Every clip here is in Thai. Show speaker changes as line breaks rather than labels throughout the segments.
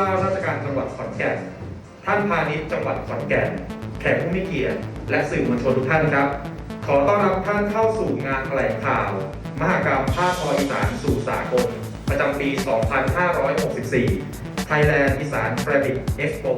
ว่าราชการจังหวัดขอนแก่น ท่านพาณิชย์จังหวัดขอนแก่น แขกผู้มีเกียรติ และสื่อมวลชนทุกท่านครับ ขอต้อนรับท่านเข้าสู่งานแถลงข่าว มหกรรมภาคอีสานสู่สากล ประจำปี 2564 Thailand อีสาน Credit Expo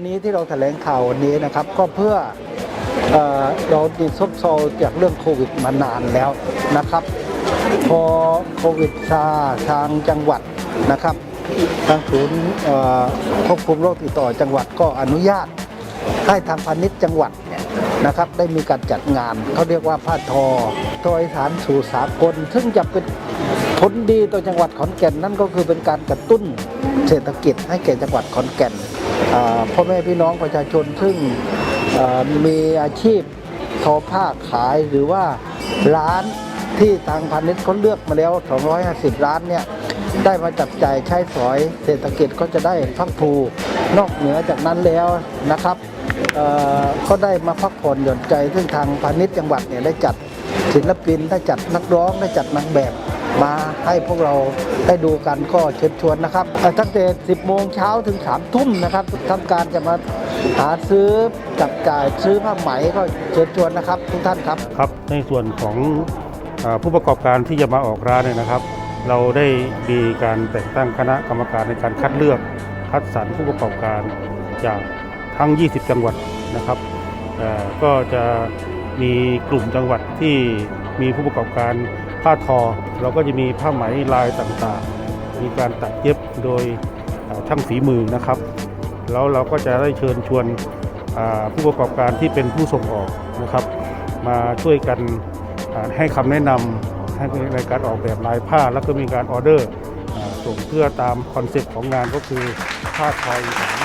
นนี้ที่เราแถลงข่าววันนี้นะครับ ก็เพื่อเออเราติดซบเซาจากเรื่องโควิดมานานแล้วนะครับ พอโควิดซาทางจังหวัดนะครับ ทางศูนย์ควบคุมโรคติดต่อจังหวัดก็อนุญาตให้ทางพาณิชย์จังหวัดเนี่ยนะครับ ได้มีการจัดงานเขาเรียกว่าผ้าทอทออีสานสู่สากล ซึ่งจะเป็นผลดีต่อจังหวัดขอนแก่นนั่นก็คือเป็นการกระตุ้นเศรษฐกิจให้แก่จังหวัดขอนแก่น พ่อแม่พี่น้องประชาชนซึ่งมีอาชีพทอผ้าขายหรือว่าร้านที่ทางพาณิชย์เขาเลือกมาแล้ว 250 ร้านเนี่ยได้มาจับจ่ายใช้สอยเศรษฐกิจก็จะได้พักผูนอกเหนือจากนั้นแล้วนะครับเอ่อก็ได้มาพักผ่อนหย่อนใจซึ่งทางพาณิชย์จังหวัดเนี่ยได้จัดศิลปินได้จัดนักร้องได้จัดนางแบบ มาให้พวกเราได้ดูกันก็เชิญชวนนะครับตั้งแต่ 10 โมงเช้าถึง 3 ทุ่มนะครับทำการจะมาหาซื้อจับจ่ายซื้อผ้าไหมก็เชิญชวนนะครับ ทุกท่านครับ
ครับในส่วนของผู้ประกอบการที่จะมาออกร้านเนี่ยนะครับ เราได้มีการแต่งตั้งคณะกรรมการในการคัดเลือกคัดสรรผู้ประกอบการจากทั้ง 20 จังหวัดนะครับก็จะมีกลุ่มจังหวัดที่มีผู้ประกอบการ ผ้าทอเราก็จะมีผ้าไหมลายต่างๆ มีการตัดเย็บโดยช่างฝีมือนะครับ แล้วเราก็จะได้เชิญชวนผู้ประกอบการที่เป็นผู้ส่งออกนะครับ มาช่วยกันให้คำแนะนำให้ในการออกแบบลายผ้าแล้วก็มีการออเดอร์ส่งเพื่อตามคอนเซ็ปต์ของงานก็คือผ้าไทยอีสาน